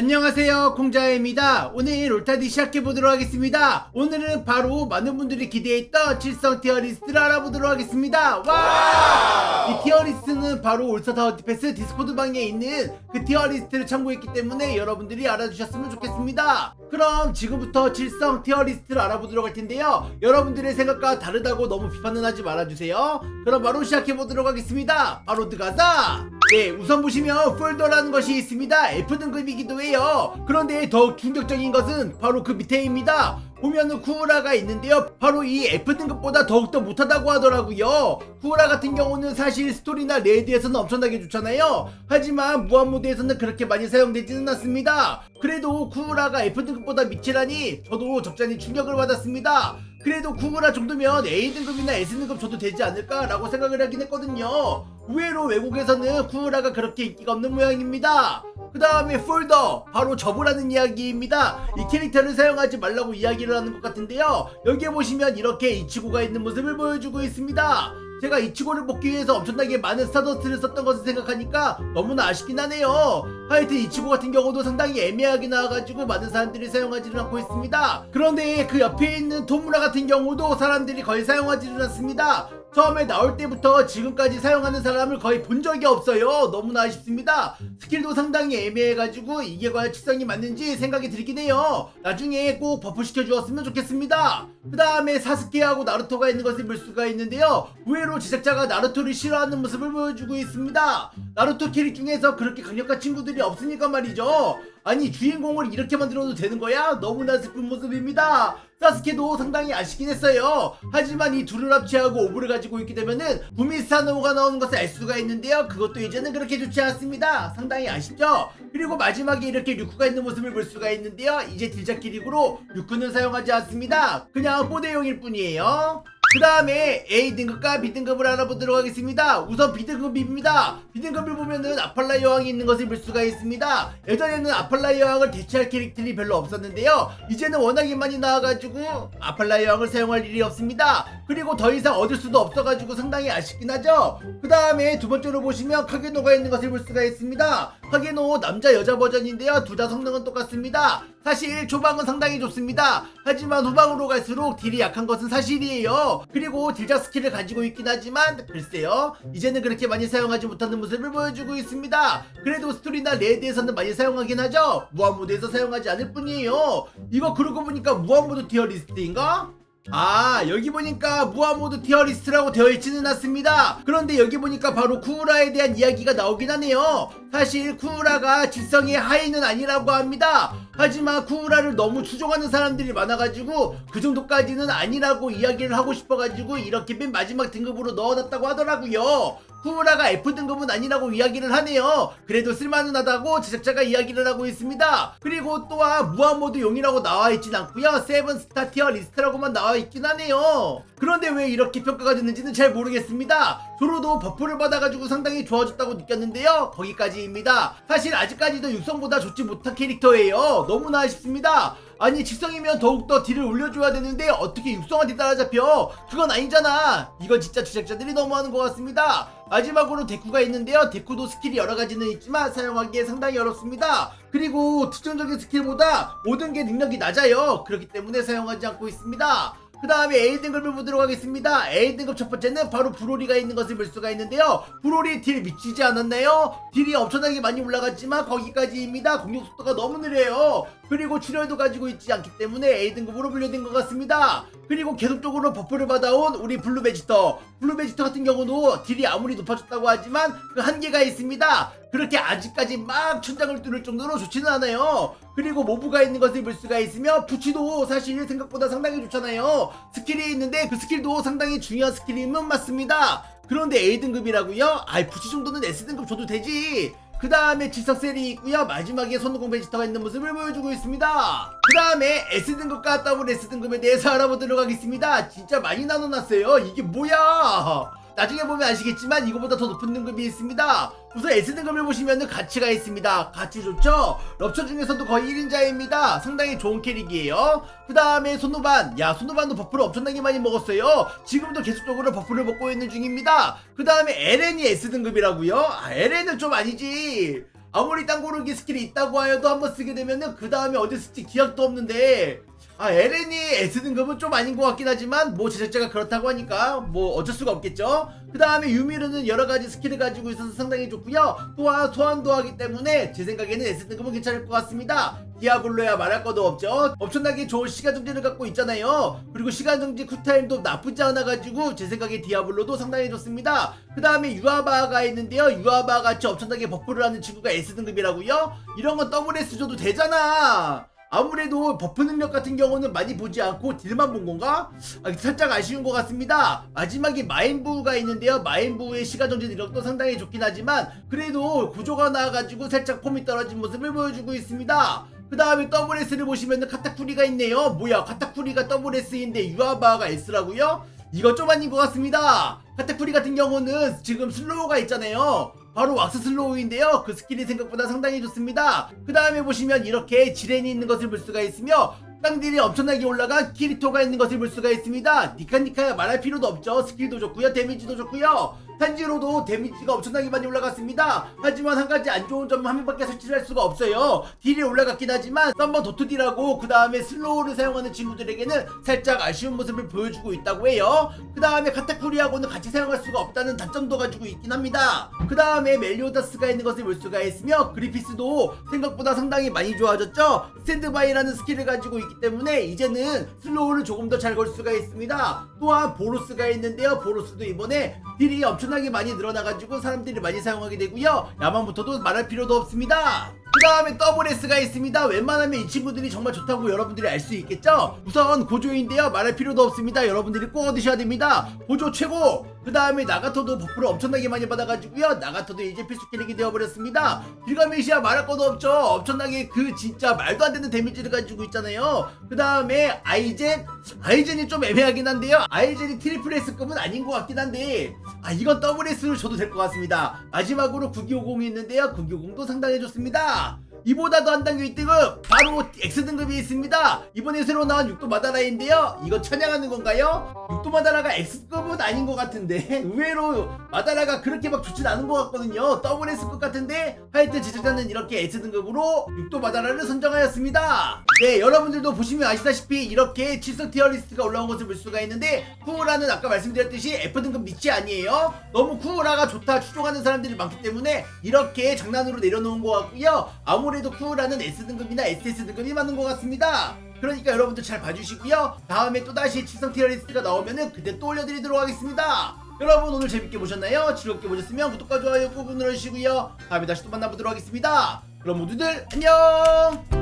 안녕하세요 콩자입니다. 오늘 롤타디 시작해보도록 하겠습니다. 오늘은 바로 많은 분들이 기대했던 칠성 티어리스트를 알아보도록 하겠습니다. 와! 이 티어리스트는 바로 올스타 디패스 디스코드 방에 있는 그 티어리스트를 참고했기 때문에 여러분들이 알아주셨으면 좋겠습니다. 그럼 지금부터 칠성 티어리스트를 알아보도록 할 텐데요. 여러분들의 생각과 다르다고 너무 비판은 하지 말아주세요. 그럼 바로 시작해보도록 하겠습니다. 바로 들어가자 네, 우선 보시면 폴더라는 것이 있습니다. F등급이기도 해요. 그런데 더욱 충격적인 것은 바로 그 밑에입니다. 보면은 쿠우라가 있는데요. 바로 이 F등급보다 더욱더 못하다고 하더라고요. 쿠우라 같은 경우는 사실 스토리나 레이드에서는 엄청나게 좋잖아요. 하지만 무한모드에서는 그렇게 많이 사용되지는 않습니다. 그래도 쿠우라가 F등급보다 밑이라니 저도 적잖이 충격을 받았습니다. 그래도 쿠우라 정도면 A등급이나 S등급 줘도 되지 않을까라고 생각을 하긴 했거든요. 의외로 외국에서는 쿠우라가 그렇게 인기가 없는 모양입니다. 그 다음에 폴더 바로 접으라는 이야기입니다. 이 캐릭터를 사용하지 말라고 이야기를 하는 것 같은데요. 여기에 보시면 이렇게 이치고가 있는 모습을 보여주고 있습니다. 제가 이치고를 먹기 위해서 엄청나게 많은 스타더스를 썼던 것을 생각하니까 너무나 아쉽긴 하네요. 하여튼 이치고 같은 경우도 상당히 애매하게 나와가지고 많은 사람들이 사용하지는 않고 있습니다. 그런데 그 옆에 있는 토무라 같은 경우도 사람들이 거의 사용하지는 않습니다. 처음에 나올 때부터 지금까지 사용하는 사람을 거의 본 적이 없어요. 너무나 아쉽습니다. 스킬도 상당히 애매해가지고 이게 과연 치성이 맞는지 생각이 들긴 해요. 나중에 꼭 버프 시켜 주었으면 좋겠습니다. 그 다음에 사스케하고 나루토가 있는 것을 볼 수가 있는데요. 의외로 제작자가 나루토를 싫어하는 모습을 보여주고 있습니다. 나루토 캐릭 중에서 그렇게 강력한 친구들이 없으니까 말이죠. 아니 주인공을 이렇게 만들어도 되는 거야? 너무나 슬픈 모습입니다. 사스케도 상당히 아쉽긴 했어요. 하지만 이 둘을 합체하고 오브를 가지고 있게 되면은 구미스타노가 나오는 것을 알 수가 있는데요. 그것도 이제는 그렇게 좋지 않습니다. 상당히 아쉽죠? 그리고 마지막에 이렇게 류쿠가 있는 모습을 볼 수가 있는데요. 이제 딜작 기릭으로 류쿠는 사용하지 않습니다. 그냥 뽀대용일 뿐이에요. 그 다음에 A 등급과 B 등급을 알아보도록 하겠습니다. 우선 B 등급입니다. B 등급을 보면은 아팔라 여왕이 있는 것을 볼 수가 있습니다. 예전에는 아팔라 여왕을 대체할 캐릭터들이 별로 없었는데요. 이제는 워낙에 많이 나와가지고 아팔라 여왕을 사용할 일이 없습니다. 그리고 더 이상 얻을 수도 없어가지고 상당히 아쉽긴 하죠. 그 다음에 두 번째로 보시면 카게노가 있는 것을 볼 수가 있습니다. 카게노 남자 여자 버전인데요. 둘 다 성능은 똑같습니다. 사실 초방은 상당히 좋습니다. 하지만 후방으로 갈수록 딜이 약한 것은 사실이에요. 그리고 딜작 스킬을 가지고 있긴 하지만 글쎄요. 이제는 그렇게 많이 사용하지 못하는 모습을 보여주고 있습니다. 그래도 스토리나 레드에서는 많이 사용하긴 하죠. 무한모드에서 사용하지 않을 뿐이에요. 이거 그러고 보니까 무한모드 티어 리스트인가? 아 여기 보니까 무한모드 티어리스트라고 되어 있지는 않습니다. 그런데 여기 보니까 바로 쿠우라에 대한 이야기가 나오긴 하네요. 사실 쿠우라가 질성의 하이는 아니라고 합니다 하지만 쿠우라를 너무 추종하는 사람들이 많아가지고 그 정도까지는 아니라고 이야기를 하고 싶어가지고 이렇게 맨 마지막 등급으로 넣어놨다고 하더라고요 쿠우라가 F등급은 아니라고 이야기를 하네요. 그래도 쓸만은 하다고 제작자가 이야기를 하고 있습니다. 그리고 또한 무한모드 용이라고 나와 있진 않고요. 세븐스타 티어 리스트라고만 나와 있긴 하네요. 그런데 왜 이렇게 평가가 됐는지는 잘 모르겠습니다. 저로도 버프를 받아가지고 상당히 좋아졌다고 느꼈는데요. 거기까지입니다. 사실 아직까지도 육성보다 좋지 못한 캐릭터예요. 너무나 아쉽습니다. 아니 직성이면 더욱더 딜을 올려줘야 되는데 어떻게 육성한테 따라잡혀 그건 아니잖아 이건 진짜 제작자들이 너무하는 것 같습니다 마지막으로 데쿠가 있는데요 데쿠도 스킬이 여러가지는 있지만 사용하기에 상당히 어렵습니다 그리고 특정적인 스킬보다 모든 게 능력이 낮아요 그렇기 때문에 사용하지 않고 있습니다 그 다음에 A등급을 보도록 하겠습니다. A등급 첫 번째는 바로 브로리가 있는 것을 볼 수가 있는데요. 브로리 딜 미치지 않았나요? 딜이 엄청나게 많이 올라갔지만 거기까지입니다. 공격 속도가 너무 느려요. 그리고 출혈도 가지고 있지 않기 때문에 A등급으로 분류된 것 같습니다. 그리고 계속적으로 버프를 받아온 우리 블루 베지터. 블루 베지터 같은 경우도 딜이 아무리 높아졌다고 하지만 그 한계가 있습니다. 그렇게 아직까지 막 천장을 뚫을 정도로 좋지는 않아요. 그리고 모브가 있는 것을 볼 수가 있으며 부치도 사실 생각보다 상당히 좋잖아요. 스킬이 있는데 그 스킬도 상당히 중요한 스킬임은 맞습니다. 그런데 A등급이라고요? 아이 부치 정도는 S등급 줘도 되지. 그 다음에 지석셀이 있고요. 마지막에 손오공 베지터가 있는 모습을 보여주고 있습니다. 그 다음에 S등급과 더블 S등급에 대해서 알아보도록 하겠습니다. 진짜 많이 나눠놨어요. 이게 뭐야 나중에 보면 아시겠지만 이거보다 더 높은 등급이 있습니다. 우선 S등급을 보시면 가치가 있습니다. 가치 좋죠? 럽처 중에서도 거의 1인자입니다. 상당히 좋은 캐릭이에요. 그 다음에 손오반. 야 손오반도 버프를 엄청나게 많이 먹었어요. 지금도 계속적으로 버프를 먹고 있는 중입니다. 그 다음에 LN이 S등급이라고요? 아 LN은 좀 아니지. 아무리 땅고르기 스킬이 있다고 하여도 한번 쓰게 되면은 그 다음에 어디 쓸지 기억도 없는데 아 에렌이 S등급은 좀 아닌 것 같긴 하지만 뭐 제작자가 그렇다고 하니까 뭐 어쩔 수가 없겠죠. 그 다음에 유미르는 여러가지 스킬을 가지고 있어서 상당히 좋고요. 또한 소환도 하기 때문에 제 생각에는 S등급은 괜찮을 것 같습니다. 디아블로야 말할 것도 없죠. 엄청나게 좋은 시간 정지를 갖고 있잖아요. 그리고 시간 정지 쿨타임도 나쁘지 않아 가지고 제 생각에 디아블로도 상당히 좋습니다. 그 다음에 유아바가 있는데요. 유아바 같이 엄청나게 버프를 하는 친구가 S등급이라고요? 이런 건 더블 S 줘도 되잖아 아무래도 버프 능력 같은 경우는 많이 보지 않고 딜만 본 건가? 아, 살짝 아쉬운 것 같습니다. 마지막에 마인부가 있는데요. 마인부의 시가정지 능력도 상당히 좋긴 하지만 그래도 구조가 나와가지고 살짝 폼이 떨어진 모습을 보여주고 있습니다. 그 다음에 WS를 보시면 카타쿠리가 있네요. 뭐야 카타쿠리가 WS인데 유아바가 S라고요? 이거 좀 아닌 것 같습니다. 카타쿠리 같은 경우는 지금 슬로우가 있잖아요. 바로 왁스 슬로우인데요. 그 스킬이 생각보다 상당히 좋습니다. 그 다음에 보시면 이렇게 지렌이 있는 것을 볼 수가 있으며 땅딜이 엄청나게 올라간 키리토가 있는 것을 볼 수가 있습니다. 니카니카야 말할 필요도 없죠. 스킬도 좋고요. 데미지도 좋고요. 탄지로도 데미지가 엄청나게 많이 올라갔습니다. 하지만 한 가지 안 좋은 점은 한 명밖에 설치를 할 수가 없어요. 딜이 올라갔긴 하지만 썸번 도트딜하고 그 다음에 슬로우를 사용하는 친구들에게는 살짝 아쉬운 모습을 보여주고 있다고 해요. 그 다음에 카타쿠리하고는 같이 사용할 수가 없다는 단점도 가지고 있긴 합니다. 그 다음에 멜리오다스가 있는 것을 볼 수가 있으며 그리피스도 생각보다 상당히 많이 좋아졌죠. 스탠드바이라는 스킬을 가지고 있기 때문에 이제는 슬로우를 조금 더 잘 걸 수가 있습니다. 또한 보로스가 있는데요. 보로스도 이번에 딜이 엄청 나게 많이 늘어나가지고 사람들이 많이 사용하게 되고요. 야만부터도 말할 필요도 없습니다. 그 다음에 WS가 있습니다. 웬만하면 이 친구들이 정말 좋다고 여러분들이 알 수 있겠죠? 우선 고조인데요. 말할 필요도 없습니다. 여러분들이 꼭 얻으셔야 됩니다. 고조 최고! 그 다음에 나가토도 버프를 엄청나게 많이 받아가지고요. 나가토도 이제 필수 캐릭이 되어버렸습니다. 길가메시아 말할 것도 없죠. 엄청나게 그 진짜 말도 안 되는 데미지를 가지고 있잖아요. 그 다음에 아이젠? 아이젠이 좀 애매하긴 한데요. 아이젠이 트리플 S급은 아닌 것 같긴 한데 아 이건 더블 S를 줘도 될 것 같습니다. 마지막으로 9950이 있는데요. 9950도 상당히 좋습니다. 이보다도 한 단계 1등급 바로 X등급이 있습니다. 이번에 새로 나온 육도 마다라인데요. 이거 찬양하는 건가요? 육도 마다라가 X급은 아닌 것 같은데 의외로 마다라가 그렇게 막 좋진 않은 것 같거든요. 더블 S급 같은데 하여튼 제작자는 이렇게 S등급으로 육도 마다라를 선정하였습니다. 네 여러분들도 보시면 아시다시피 이렇게 칠성 티어 리스트가 올라온 것을 볼 수가 있는데 쿠우라는 아까 말씀드렸듯이 F등급 밑이 아니에요. 너무 쿠우라가 좋다 추종하는 사람들이 많기 때문에 이렇게 장난으로 내려놓은 것 같고요. 아무 래도 쿠우라는 S등급이나 SS등급이 맞는 것 같습니다. 그러니까 여러분들 잘 봐주시고요. 다음에 또다시 칠성 티어리스트가 나오면은 그때 또 올려드리도록 하겠습니다. 여러분 오늘 재밌게 보셨나요? 즐겁게 보셨으면 구독과 좋아요 꾹 눌러주시고요. 다음에 다시 또 만나보도록 하겠습니다. 그럼 모두들 안녕